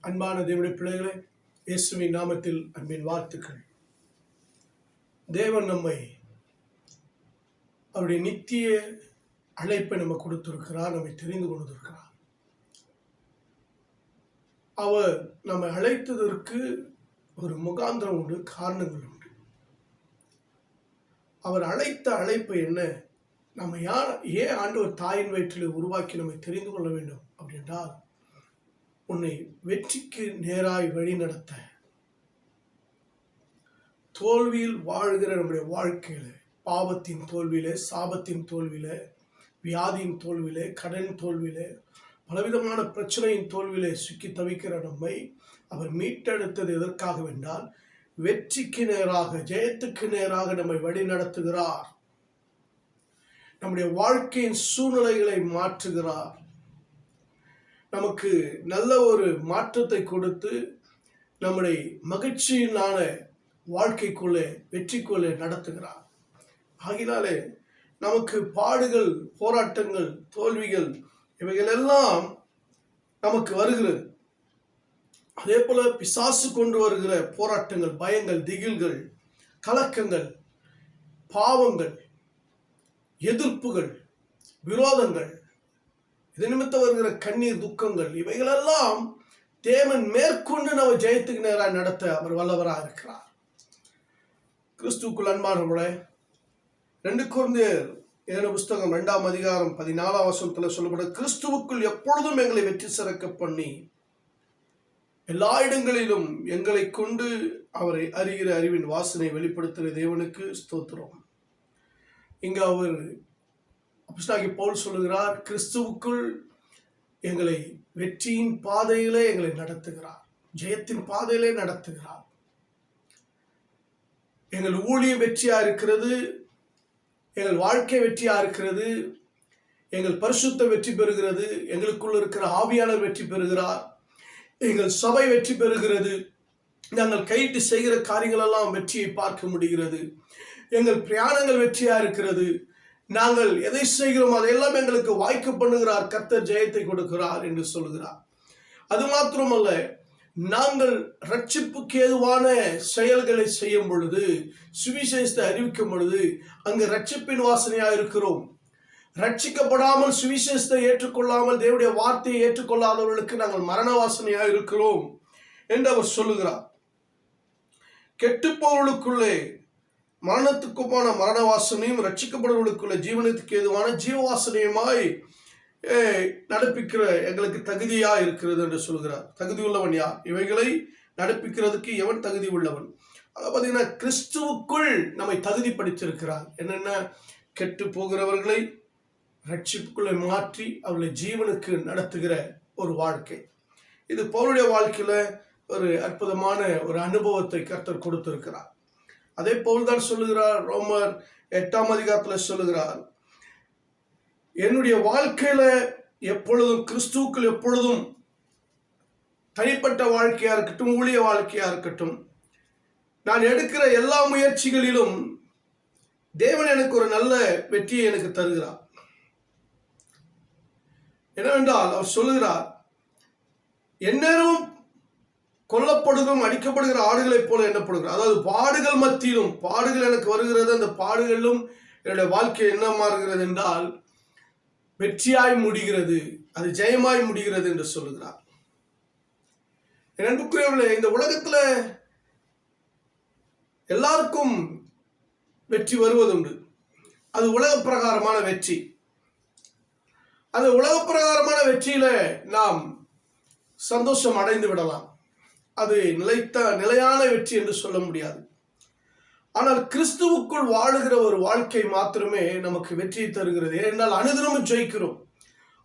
அன்பான தேவனுடைய பிள்ளைகளே இயேசுவின் நாமத்தில் அன்பின் வாழ்த்துக்கள். தேவன் நம்மை அவருடைய நித்திய அழைப்பை நம்ம கொடுத்திருக்கிறார் நம்மை தெரிந்து கொண்டிருக்கிறார். அவர் நம்மை அழைத்ததற்கு ஒரு முகாந்திரம் உண்டு காரணங்கள் உண்டு. அவர் அழைத்த அழைப்பு என்ன? நம்ம யார் ஏன் ஆண்டவர் தாயின் வயிற்றில் உருவாக்கி நம்மை தெரிந்து கொள்ள வேண்டும் அப்படின்றால் உன்னை வெற்றிக்கு நேராய் வழி நடத்த தோல்வியில் வாழ்கிற நம்முடைய வாழ்க்கையில் பாவத்தின் தோல்வியில் சாபத்தின் தோல்வியில் வியாதியின் தோல்வியில் கடன் தோல்வியில் பலவிதமான பிரச்சனையின் தோல்வியில் சிக்கி தவிக்கிற நம்மை அவர் மீட்டெடுத்தது எதற்காக வென்றால் வெற்றிக்கு நேராக ஜெயத்துக்கு நேராக நம்மை வழி நடத்துகிறார் நம்முடைய வாழ்க்கையின் சூழ்நிலைகளை மாற்றுகிறார். நமக்கு நல்ல ஒரு மாற்றத்தை கொடுத்து நம்முடைய மகிழ்ச்சியினான வாழ்க்கைக்குள்ளே வெற்றிக்குள்ளே நடத்துகிறார். ஆகினாலே நமக்கு பாடுகள் போராட்டங்கள் தோல்விகள் இவைகளெல்லாம் நமக்கு வருகிறது. அதே போல பிசாசு கொண்டு வருகிற போராட்டங்கள் பயங்கள் திகில்கள் கலக்கங்கள் பாவங்கள் எதிர்ப்புகள் விரோதங்கள் இது நிமித்தம் வருகிற கண்ணீர் துக்கங்கள் இவைகளெல்லாம் தேவன் மேற்கொண்டு நம்ம ஜெயத்துக்கு நேராக நடத்த அவர் வல்லவராக இருக்கிறார். கிறிஸ்துக்குள் அன்பானவர்களே ரெண்டு குழந்தையர் ஏன புஸ்தகம் ரெண்டாம் அதிகாரம் பதினாலாம் வசனத்தில் சொல்லப்பட கிறிஸ்துவுக்குள் எப்பொழுதும் எங்களை வெற்றி சிறக்க பண்ணி எல்லா இடங்களிலும் எங்களை கொண்டு அவரை அறிகிற அறிவின் வாசனை வெளிப்படுத்துகிற தேவனுக்கு ஸ்தோத்திரம். இங்கே அவர் அப்போஸ்தலனாகிய பவுல் சொல்லுகிறார் கிறிஸ்துவுக்குள் எங்களை வெற்றியின் பாதையிலே எங்களை நடத்துகிறார். ஜெயத்தின் பாதையிலே நடத்துகிறார். எங்கள் ஊழியம் வெற்றியா இருக்கிறது எங்கள் வாழ்க்கை வெற்றியா இருக்கிறது எங்கள் பரிசுத்தம் வெற்றி பெறுகிறது எங்களுக்குள் இருக்கிற ஆவியாளர் வெற்றி பெறுகிறார் எங்கள் சபை வெற்றி பெறுகிறது. நாங்கள் கைட்டு செய்கிற காரியங்களெல்லாம் வெற்றியை பார்க்க முடிகிறது. எங்கள் பிரயாணங்கள் வெற்றியா இருக்கிறது. நாங்கள் எதை செய்கிறோம் அதையெல்லாம் எங்களுக்கு வாய்க்க பண்ணுகிறார். கத்தர் ஜெயத்தை கொடுக்கிறார் என்று சொல்கிறார் அது மாத்திரமல்ல நாங்கள் ரட்சிப்புக்கு ஏதுவான செயல்களை செய்யும் பொழுது சுவிசேஷத்தை அறிவிக்கும் பொழுது அங்கு ரட்சிப்பின் வாசனையா இருக்கிறோம். ரட்சிக்கப்படாமல் சுவிசேஷத்தை ஏற்றுக்கொள்ளாமல் தேவடைய வார்த்தையை ஏற்றுக்கொள்ளாதவர்களுக்கு நாங்கள் மரண வாசனையா இருக்கிறோம் என்று அவர் சொல்லுகிறார். கெட்டுப்பவர்களுக்குள்ளே மரணத்துக்குமான மரண வாசனையும் ரட்சிக்கப்படுவர்களுக்குள்ள ஜீவனத்துக்கு ஏதுவான ஜீவ வாசனையுமாய் நடப்பிக்கிற எங்களுக்கு தகுதியா இருக்கிறது என்று சொல்கிறார். தகுதி உள்ளவன் யார்? இவைகளை நடப்பிக்கிறதுக்கு எவன் தகுதி உள்ளவன்? அதை பார்த்தீங்கன்னா கிறிஸ்துவுக்குள் நம்மை தகுதிப்படுத்தியிருக்கிறார். என்னென்ன? கெட்டு போகிறவர்களை ரட்சிப்புக்குள்ளே மாற்றி அவர்களை ஜீவனுக்கு நடத்துகிற ஒரு வாழ்க்கை. இது பவுருடைய வாழ்க்கையில் ஒரு அற்புதமான ஒரு அனுபவத்தை கர்த்தர் கொடுத்திருக்கிறார். அதே போல் தான் சொல்லுகிறார் ரோமர் எட்டாம் அதிகாரத்தில் சொல்லுகிறார். என்னுடைய வாழ்க்கையில எப்பொழுதும் கிறிஸ்துக்கள் எப்பொழுதும் தனிப்பட்ட வாழ்க்கையா இருக்கட்டும் ஊழிய வாழ்க்கையா இருக்கட்டும் நான் எடுக்கிற எல்லா முயற்சிகளிலும் தேவன் எனக்கு ஒரு நல்ல வெற்றியை எனக்கு தருகிறார். என்னவென்றால் அவர் சொல்லுகிறார் எந்நேரமும் கொல்லப்படுகிறோம் அடிக்கப்படுகிற ஆடுகளைப் போல எண்ணப்படுகிறோம். அதாவது பாடுகள் மத்தியிலும் பாடுகள் எனக்கு வருகிறது அந்த பாடுகளிலும் என்னுடைய வாழ்க்கை என்ன மாறுகிறது என்றால் வெற்றியாய் முடிகிறது அது ஜெயமாய் முடிகிறது என்று சொல்லுகிறார். என் அன்புக்குரியவர்களே இந்த உலகத்துல எல்லாருக்கும் வெற்றி வருவதுண்டு. அது உலக பிரகாரமான வெற்றி. அந்த உலக பிரகாரமான வெற்றியில நாம் சந்தோஷம் அடைந்து விடலாம். அது நிலைத்த நிலையான வெற்றி என்று சொல்ல முடியாது. ஆனால் கிறிஸ்துவுக்குள் வாழுகிற ஒரு வாழ்க்கை மாத்திரமே நமக்கு வெற்றியை தருகிறது. ஏனென்றால் அனுதினமும் ஜெயிக்கிறோம்.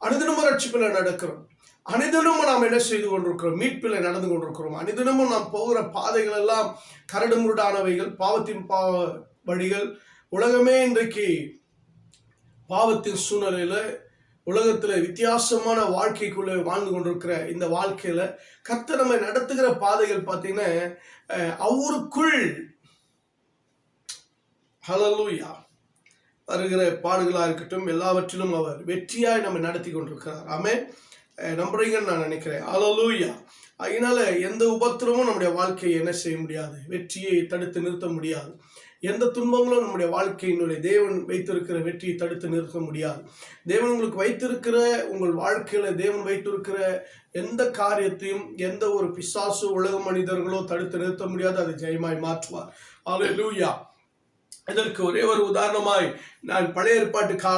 அனுதினமும் ரட்சிப்பில் நடக்கிறோம். அனுதினமும் நாம் என்ன செய்து கொண்டிருக்கிறோம்? மீட்பில் நடந்து கொண்டிருக்கிறோம். அனுதினமும் நாம் போகிற பாதைகள் எல்லாம் கரடு முருடானவைகள் பாவத்தின் பாவ வழிகள். உலகமே இன்றைக்கு பாவத்தின் சூழ்நிலையில் உலகத்துல வித்தியாசமான வாழ்க்கைக்குள்ள வாழ்ந்து கொண்டிருக்கிற இந்த வாழ்க்கையில கத்த நம்ம நடத்துகிற பாதைகள் பார்த்தீங்கன்னா அவருக்குள். ஹலலூயா வருகிற பாடுகளாக இருக்கட்டும் எல்லாவற்றிலும் அவர் வெற்றியாய் நம்ம நடத்தி கொண்டிருக்கிறார். ஆமே நம்புறீங்கன்னு நான் நினைக்கிறேன். அலலூயா அதனால எந்த உபத்திரமும் நம்முடைய வாழ்க்கையை என்ன செய்ய முடியாது. வெற்றியை தடுத்து நிறுத்த முடியாது. எந்த துன்பங்களும் நம்முடைய வாழ்க்கையினுடைய தேவன் வைத்திருக்கிற வெற்றியை தடுத்து நிறுத்த முடியாது. தேவன் உங்களுக்கு வைத்திருக்கிற உங்கள் வாழ்க்கையில தேவன் வைத்திருக்கிற எந்த காரியத்தையும் எந்த ஒரு பிசாசு உலக மனிதர்களோ தடுத்து நிறுத்த முடியாது. அதை ஜெயமாய் மாற்றுவார். லூயா இதற்கு ஒரே ஒரு உதாரணமாய் நான் பழைய ஏற்பாட்டு கா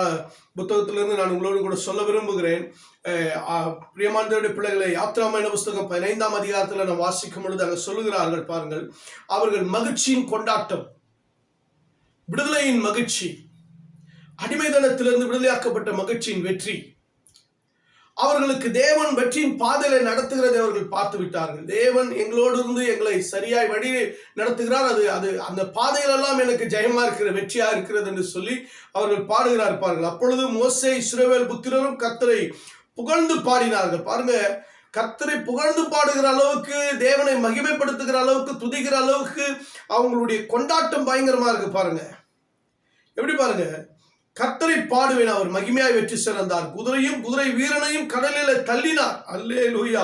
புத்தகத்திலிருந்து நான் உங்களோடு கூட சொல்ல விரும்புகிறேன். அஹ், பிள்ளைகளை யாத்ராமாயண புஸ்தகம் பதினைந்தாம் அதிகாரத்தில் நாம் வாசிக்கும் பொழுது அங்கே சொல்லுகிறார்கள் பாருங்கள். அவர்கள் மகிழ்ச்சியின் கொண்டாட்டம். விடுதலையின் மகிழ்ச்சி. அடிமைதனத்திலிருந்து விடுதலையாக்கப்பட்ட மகிழ்ச்சியின் வெற்றி. அவர்களுக்கு தேவன் வெற்றியின் பாதையில நடத்துகிறதை அவர்கள் பார்த்து விட்டார்கள் தேவன் எங்களோடு இருந்து எங்களை சரியாய் வழி நடத்துகிறார். அது அது அந்த பாதையிலெல்லாம் எனக்கு ஜெயமா இருக்கிற வெற்றியா இருக்கிறது என்று சொல்லி அவர்கள் பாடுகிறார் பாருங்கள். அப்பொழுது மோசே இஸ்ரவேல் புத்திரரும் கத்தரை புகழ்ந்து பாடினார்கள். பாருங்க கத்தரை புகழ்ந்து பாடுகிற அளவுக்கு தேவனை மகிமைப்படுத்துகிற அளவுக்கு துதிக்கிற அளவுக்கு அவங்களுடைய கொண்டாட்டம் பயங்கரமா இருக்கு பாருங்க. எப்படி பாருங்க? கத்தரை பாடுவேன் அவர் மகிமையாய் வெற்றி சிறந்தார். குதிரையும் குதிரை வீரனையும் கடலில தள்ளினார். அல்லே லூயா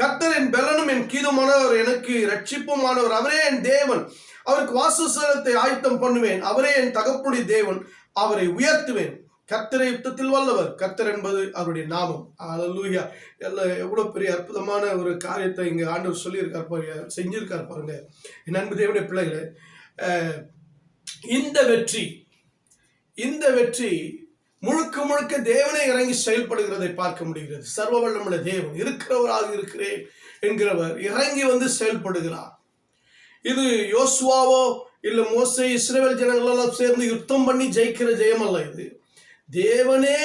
கத்தரின் பலனும் என் கீதமானவர் எனக்கு ரட்சிப்புமானவர் அவரே என் தேவன். அவருக்கு வாசஸ்தலத்தை ஆயத்தம் பண்ணுவேன். அவரே என் தகப்புடைய தேவன். அவரை உயர்த்துவேன். கர்த்தரை யுத்தத்தில் வல்லவர். கர்த்தர் என்பது அவருடைய நாமம். அல்லூயா எல்லாம் எவ்வளோ பெரிய அற்புதமான ஒரு காரியத்தை இங்கே ஆண்டவர் சொல்லியிருக்கார் பாருங்க செஞ்சிருக்கார் பாருங்க. என் அன்பு தேவனுடைய பிள்ளைகளே இந்த வெற்றி இந்த வெற்றி முழுக்க முழுக்க தேவனை இறங்கி செயல்படுகிறதை பார்க்க முடிகிறது. சர்வ வல்லமுள்ள தேவன் இருக்கிறவராக இருக்கிறேன் என்கிறவர் இறங்கி வந்து செயல்படுகிறார். இது யோசுவாவோ இல்லை மோசை இஸ்ரேல் ஜனங்களெல்லாம் சேர்ந்து யுத்தம் பண்ணி ஜெயிக்கிற ஜெயம் அல்ல இது. தேவனே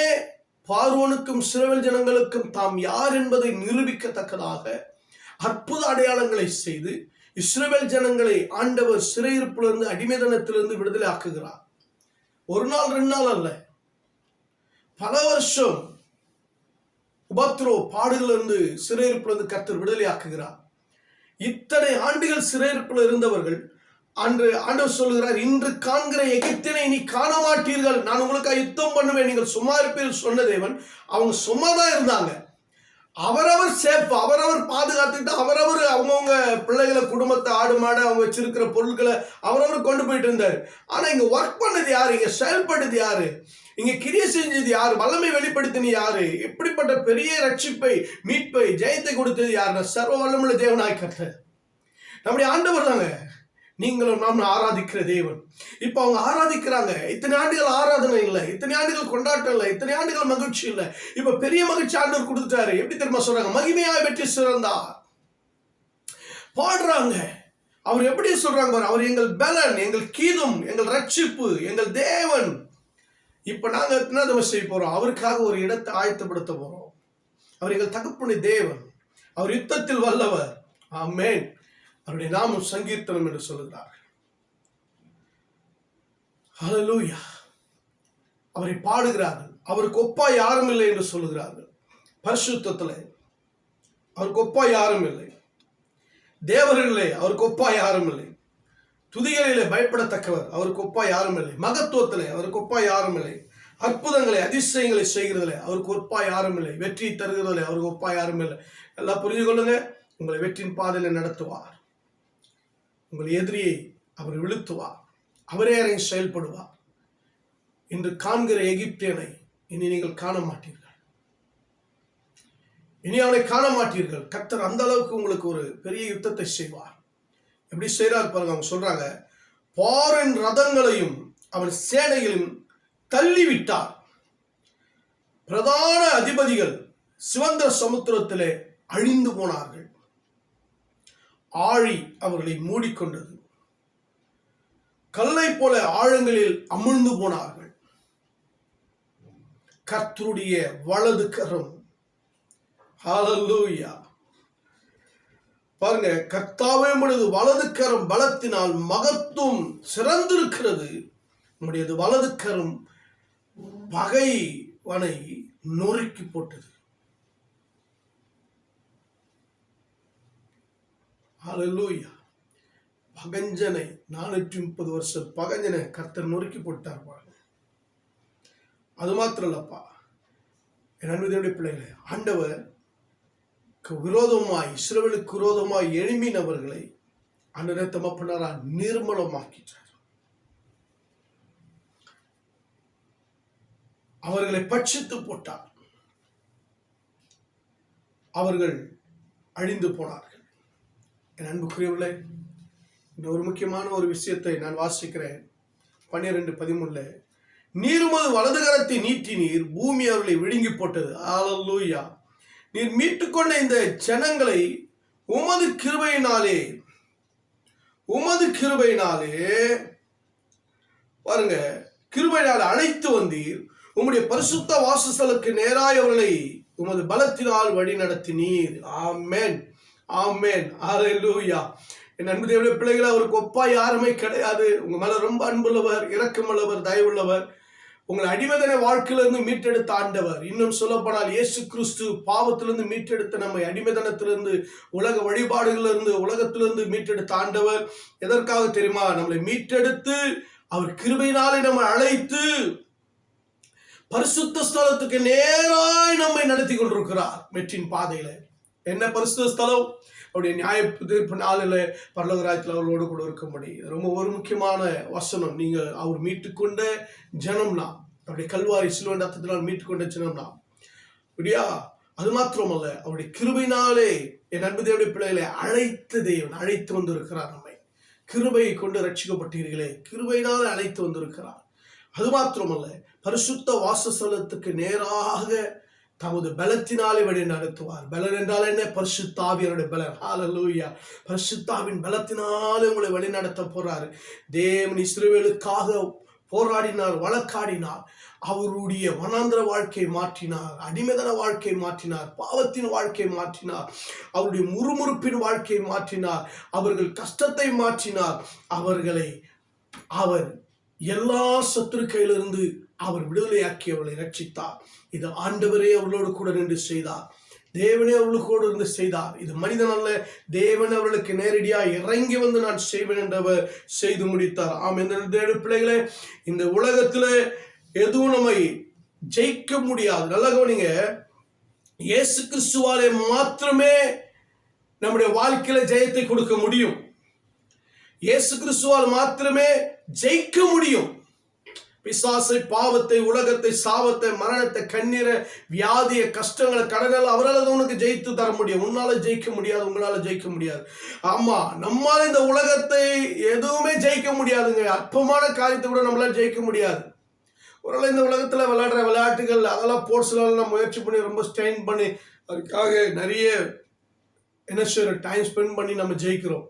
பார்வோனுக்கும் இஸ்ரவேல் ஜனங்களுக்கும் தாம் யார் என்பதை நிரூபிக்கத்தக்கதாக அற்புத அடையாளங்களை செய்து இஸ்ரவேல் ஜனங்களை ஆண்டவர் சிறையிருப்பிலிருந்து அடிமைதனத்திலிருந்து விடுதலை ஆக்குகிறார். ஒரு நாள் ரெண்டு நாள் அல்ல. பல வருஷம் உபத்ரோ பாடுகளிலிருந்து சிறையிருப்பிலிருந்து கர்த்தர் விடுதலை ஆக்குகிறார். இத்தனை ஆண்டுகள் சிறையிருப்பில் இருந்தவர்கள் அன்று ஆண்டவர் சொல்லுகிறார் இன்று காண்கிற எகிப்தினை நீ காண மாட்டீர்கள் நான் உங்களுக்காக யுத்தம் பண்ணுவேன். நீங்கள் சும்மா இருப்பீர்கள் சொன்ன தேவன் அவங்க சும்மா தான் இருந்தாங்க. அவரவர் சேஃப் அவரவர் பாதுகாத்துக்கிட்டு அவரவர் அவங்கவுங்க பிள்ளைகளை குடும்பத்தை ஆடு மாடு அவங்க வச்சிருக்கிற பொருட்களை அவரவர் கொண்டு போயிட்டு இருந்தார். ஆனால் இங்கே ஒர்க் பண்ணது யார்? இங்கே செயல்பட்டது யாரு? இங்கே கிரிய செஞ்சது யார்? வல்லமை வெளிப்படுத்தினது யாரு? எப்படிப்பட்ட பெரிய ரட்சிப்பை மீட்பை ஜெயத்தை கொடுத்தது யாருன்னா சர்வ வல்லமுள்ள தேவனாய் கர்த்தர். நம்முடைய ஆண்டவர் தாங்க. நீங்களும் நாம் ஆராதிக்கிற தேவன். இப்போ அவங்க ஆராதிக்கிறாங்க. இத்தனை ஆண்டுகள் ஆராதனை இல்லை. இத்தனை ஆண்டுகள் கொண்டாட்டம் இல்லை. இத்தனை ஆண்டுகள் மகிழ்ச்சி இல்லை. இப்போ பெரிய மகிழ்ச்சி ஆண்டவர் கொடுத்துட்டாரு. எப்படி தெரியுமா சொல்றாங்க? மகிமையாய் வெற்றி சிறந்தார். பாடுறாங்க. அவர் எப்படி சொல்றாங்க அவர் எங்கள் பலன் எங்கள் கீதம் எங்கள் ரட்சிப்பு எங்கள் தேவன். இப்போ நாங்கள் என்ன தவிர செய்ய போறோம்? அவருக்காக ஒரு இடத்தை ஆயத்தப்படுத்த போறோம். அவர் எங்கள் தகப்புனி தேவன். அவர் யுத்தத்தில் வல்லவர். ஆமென். அவருடைய நாமம் சங்கீர்த்தனம் என்று சொல்லுகிறார்கள். ஹalleluya. அவரை பாடுகிறார்கள். அவருக்கு ஒப்பா யாரும் இல்லை என்று சொல்லுகிறார்கள். பரிசுத்தத்தில் அவருக்கு ஒப்பா யாரும் இல்லை. தேவர்களிலே அவருக்கு ஒப்பா யாரும் இல்லை. துதிகளிலே பயப்படத்தக்கவர் அவருக்கு ஒப்பா யாரும் இல்லை. மகத்துவத்திலே அவருக்கு ஒப்பா யாரும் இல்லை. அற்புதங்களை அதிசயங்களை செய்கிறதில்லை அவருக்கு ஒப்பா யாரும் இல்லை. வெற்றி தருகிறதில்லை அவருக்கு ஒப்பா யாரும் இல்லை. எல்லாம் புரிஞ்சு கொள்ளுங்க. உங்களை வெற்றியின் பாதையில நடத்துவார். உங்கள் எதிரியை அவர் விழுத்துவார் அவரே இறங்கி செயல்படுவார் இன்று காண்கிற எகிப்தியனை இனி நீங்கள் காண மாட்டீர்கள் இனி அவனை காண மாட்டீர்கள் கத்தர் அந்த அளவுக்கு உங்களுக்கு ஒரு பெரிய யுத்தத்தை செய்வார். எப்படி செய்கிறார் பாருங்க அவங்க சொல்றாங்க பாரின் ரதங்களையும் அவன் சேனைகளையும் தள்ளிவிட்டார். பிரதான அதிபதிகள் சிவந்த சமுத்திரத்திலே அழிந்து போனார்கள். ஆழி அவர்களை மூடிக்கொண்டது. கல்லை போல ஆழங்களில் அமிழ்ந்து போனார்கள். கர்த்தருடைய வலது கரம். ஹalleluya பாருங்க கர்த்தாவே உமது வலது கரம் பலத்தினால் மகத்துவம் சிறந்திருக்கிறது. உம்முடையது வலது கரம் பகைவனை நொறுக்கி போட்டது. ஹalleluya. பகஞ்சனை நானூற்றி முப்பது வருஷம் பகஞ்சனை கர்த்தர் நொறுக்கி போட்டார் பாருங்க. அது மாத்திரம் இல்லப்பா என் அன்புடைய ஆண்டவர் விரோதமாய் இஸ்ரவேலுக்கு விரோதமாய் எழுமினவர்களை அன்ன பண்ணாரா? நிர்மலமாக்கிட்டார். அவர்களை பட்சித்து போட்டார். அவர்கள் அழிந்து போனார் என் அன்புக்குரியவர்களே இந்த ஒரு முக்கியமான ஒரு விஷயத்தை நான் வாசிக்கிறேன். பன்னிரெண்டு பதிமூணுல நீருமது வலது கரத்தை நீட்டி நீர் பூமி அவர்களை விழுங்கி போட்டது. ஆலல்லூயா நீர் மீட்டுக்கொண்ட இந்த ஜனங்களை உமது கிருபையினாலே உமது கிருபையினாலே பாருங்க கிருபையினால் அழைத்து வந்தீர். உம்முடைய பரிசுத்த வாசஸ்தலுக்கு நேராய் அவர்களை உமது பலத்தினால் வழி நடத்தினீர் ஆமேன் ஆமென். ஆரெல்லூயா என் அன்பு தேவடைய பிள்ளைகளை அவருக்கு ஒப்பா யாருமே கிடையாது. உங்க மேல ரொம்ப அன்புள்ளவர் இரக்கமுள்ளவர் தயவுள்ளவர். உங்களை அடிமதன வாழ்க்கையிலிருந்து மீட்டெடுத்த ஆண்டவர். இன்னும் சொல்லப்போனால் இயேசு கிறிஸ்து பாவத்திலிருந்து மீட்டெடுத்த நம்மை அடிமைதனத்திலிருந்து உலக வழிபாடுகளிலிருந்து உலகத்திலிருந்து மீட்டெடுத்த ஆண்டவர். எதற்காக தெரியுமா? நம்மளை மீட்டெடுத்து அவர் கிருபையினாலே நம்ம அழைத்து பரிசுத்த ஸ்தலத்துக்கு நேராய் நம்மை நடத்தி கொண்டிருக்கிறார். வெற்றின் பாதையில. என்ன பரிசுத்த ஸ்தலம்? அவருடைய நியாய தீர்ப்பு நாளில் பரலோகராஜத்தில் அவர்களோடு கூட இருக்கும்படி. இது ரொம்ப ஒரு முக்கியமான வசனம். நீங்கள் அவர் மீட்டுக்கொண்ட ஜனம்னா அவருடைய கல்வாரி சிலுவன் ரத்தத்தினால் மீட்டுக்கொண்ட ஜனம்னா அப்படியா? அது மாத்திரமல்ல அவருடைய கிருபினாலே என் அன்பு தேவடைய பிள்ளைகளை அழைத்த தேவன் அழைத்து வந்திருக்கிறார் நம்மை. கிருபையை கொண்டு ரட்சிக்கப்பட்டீர்களே கிருபையினால் அழைத்து வந்திருக்கிறார். அது மாத்திரமல்ல பரிசுத்த வாசஸ்தலத்துக்கு நேராக தமது பலத்தினாலே வழி நடத்துவார். பலர் என்றால் என்ன? பரிசுத்தாவியருடைய பலன் ஹalleluya பரிசுத்தாவின் பலத்தினாலே உங்களை வழி நடத்த போறாரு. தேவன் இஸ்ரவேலுக்காக போராடினார் வழக்காடினார். அவருடைய வனாந்திர வாழ்க்கையை மாற்றினார் அடிமைதன வாழ்க்கையை மாற்றினார் பாவத்தின் வாழ்க்கையை மாற்றினார் அவருடைய முறுமுறுப்பின் வாழ்க்கையை மாற்றினார் அவர்கள் கஷ்டத்தை மாற்றினார். அவர்களை அவர் எல்லா சத்துருக்கையிலிருந்து அவர் விடுதலையாக்கி அவளை ரட்சித்தார் இது ஆண்டவரே அவளோடு கூட நின்று செய்தார். தேவனே அவளுக்கோடு இருந்து செய்தார். இது மனிதன் அல்ல தேவன் அவர்களுக்கு நேரடியாக இறங்கி வந்து நான் செய்வேன் என்றவர் செய்து முடித்தார். ஆம் இந்த பிள்ளைகளே இந்த உலகத்துல எதுவும் நம்மை ஜெயிக்க முடியாது. நல்லா கவனிங்க இயேசு கிறிஸ்துவாலே மாத்திரமே நம்முடைய வாழ்க்கையில ஜெயத்தை கொடுக்க முடியும். இயேசு கிறிஸ்துவால் மாத்திரமே ஜெயிக்க முடியும். பிசாசை பாவத்தை உலகத்தை சாபத்தை மரணத்தை கண்ணீரை வியாதிய கஷ்டங்களை கடனால் அவரால் உனக்கு ஜெயித்து தர முடியும். உன்னால ஜெயிக்க முடியாது உங்களால ஜெயிக்க முடியாது. ஆமா நம்மால் இந்த உலகத்தை எதுவுமே ஜெயிக்க முடியாதுங்க. அற்பமான காரியத்தை கூட நம்மளால ஜெயிக்க முடியாது. ஒருவேளை இந்த உலகத்துல விளையாடுற விளையாட்டுகள் அதெல்லாம் ஸ்போர்ட்ஸ்லாம் நம்ம முயற்சி பண்ணி ரொம்ப ஸ்ட்ரெயின் பண்ணி அதுக்காக நிறைய என்ன செய்யற டைம் ஸ்பெண்ட் பண்ணி நம்ம ஜெயிக்கிறோம்.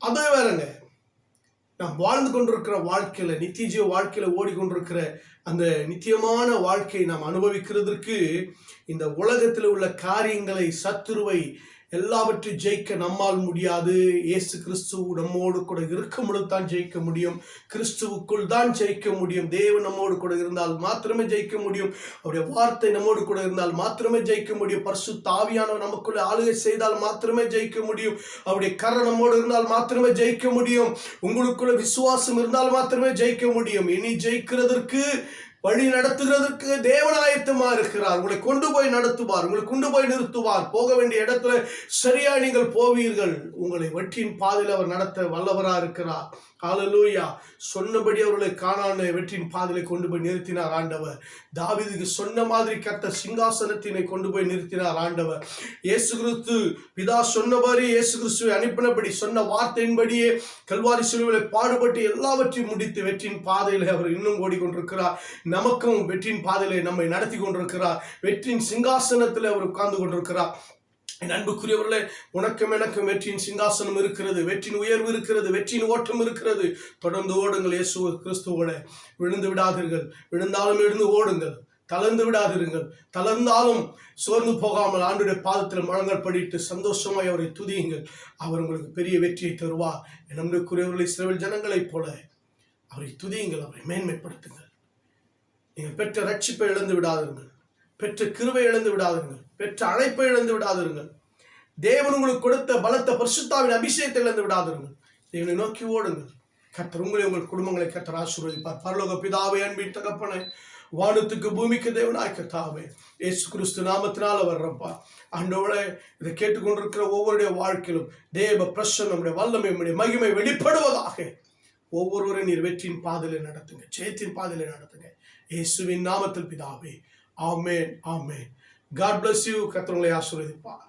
அதுவே வேறங்க நாம் வாழ்ந்து கொண்டிருக்கிற வாழ்க்கையில நித்திய ஜீவ வாழ்க்கையில ஓடிக்கொண்டிருக்கிற அந்த நித்தியமான வாழ்க்கையை நாம் அனுபவிக்கிறதுக்கு இந்த உலகத்தில் உள்ள காரியங்களை சத்துருவை எல்லாவற்றையும் ஜெயிக்க நம்மால் முடியாது. இயேசு கிறிஸ்து நம்மோடு கூட இருக்கும் பொழுது தான் ஜெயிக்க முடியும். கிறிஸ்துவுக்குள் தான் ஜெயிக்க முடியும். தேவன் நம்மோடு கூட இருந்தால் மாத்திரமே ஜெயிக்க முடியும். அவருடைய வார்த்தை நம்மோடு கூட இருந்தால் மாத்திரமே ஜெயிக்க முடியும். பர்சு தாவியானவர் நமக்குள்ள ஆளுகை செய்தால் மாத்திரமே ஜெயிக்க முடியும். அவருடைய கரை நம்மோடு இருந்தால் மாத்திரமே ஜெயிக்க முடியும். உங்களுக்குள்ள விசுவாசம் இருந்தால் மாத்திரமே ஜெயிக்க முடியும். இனி ஜெயிக்கிறதற்கு வழி நடத்துகிறதற்கு தேவனாயத்தமா இருக்கிறார்? உங்களை கொண்டு போய் நடத்துவார் உங்களை கொண்டு போய் நிறுத்துவார். போக வேண்டிய இடத்துல சரியா நீங்கள் போவீர்கள். உங்களை வெற்றியின் பாதையில் அவர் நடத்த வல்லவரா இருக்கிறார். காலலூயா சொன்னபடி அவர்களை காணான வெற்றியின் பாதையை கொண்டு போய் நிறுத்தினார் ஆண்டவர். தாவீதுக்கு சொன்ன மாதிரி கத்த சிங்காசனத்தினை கொண்டு போய் நிறுத்தினார் ஆண்டவர். இயேசு கிறிஸ்து பிதா சொன்னபடி இயேசு கிறிஸ்துவை அனுப்பினபடி சொன்ன வார்த்தையின்படியே கல்வாரி சிலுவையில பாடுபட்டு எல்லாவற்றையும் முடித்து வெற்றியின் பாதையில் அவர் இன்னும் ஓடிக்கொண்டிருக்கிறார். நமக்கும் வெற்றியின் பாதையிலே நம்மை நடத்தி கொண்டிருக்கிறார். வெற்றியின் சிங்காசனத்தில் அவர் உட்கார்ந்து கொண்டிருக்கிறார். என் அன்புக்குரியவர்களே உனக்கும் எனக்கும் வெற்றியின் சிங்காசனம் இருக்கிறது. வெற்றியின் உயர்வு இருக்கிறது. வெற்றியின் ஓட்டம் இருக்கிறது. தொடர்ந்து ஓடுங்கள் இயேசு கிறிஸ்துவோட. விழுந்து விடாதீர்கள். விழுந்தாலும் எழுந்து ஓடுங்கள். தளர்ந்து விடாதிருங்கள் தளர்ந்தாலும் சோர்ந்து போகாமல் ஆண்டுடைய பாதத்தில் முழங்கல் படிட்டு சந்தோஷமாய் அவரை துதியுங்கள். அவர் உங்களுக்கு பெரிய வெற்றியை தருவார். என் குறைவர்களை சிறவில் ஜனங்களைப் போல அவரை துதியுங்கள். அவரை மேன்மைப்படுத்துங்கள். நீங்கள் பெற்ற ரட்சிப்பை இழந்து விடாதீர்கள் பெற்ற கிருவை இழந்து விடாதிருங்கள். பெற்ற அழைப்பை இழந்து விடாதீர்கள் தேவன் உங்களுக்கு கொடுத்த பலத்த பரிசுத்தாவின் அபிஷேகத்தை இழந்து விடாதீர்கள் தேவனை நோக்கி ஓடுங்கள். கத்தர் உங்களை உங்கள் குடும்பங்களை கத்தர் ஆசீர்வதிப்பார். பரலோக பிதாவை அன்பின் தகப்பனை வானத்துக்கு பூமிக்கு தேவனாய் கத்தாவே ஏசு கிறிஸ்து நாமத்தினால வர்றப்பா அன்றோட இதை கேட்டுக்கொண்டிருக்கிற ஒவ்வொருடைய வாழ்க்கையிலும் தேவ பிரசன் நம்முடைய வல்லமை நம்முடைய மகிமை வெளிப்படுவதாக. ஒவ்வொருவரும் நீர் வெற்றியின் பாதையில நடத்துங்க ஜெயத்தின் பாதலை நடத்துங்க. இயேசுவின் நாமத்தில் பிதாவே. ஆமேன் ஆமேன். காட் பிளஸ் யூ கத்திரங்களை ஆசீர்வதிப்பார்.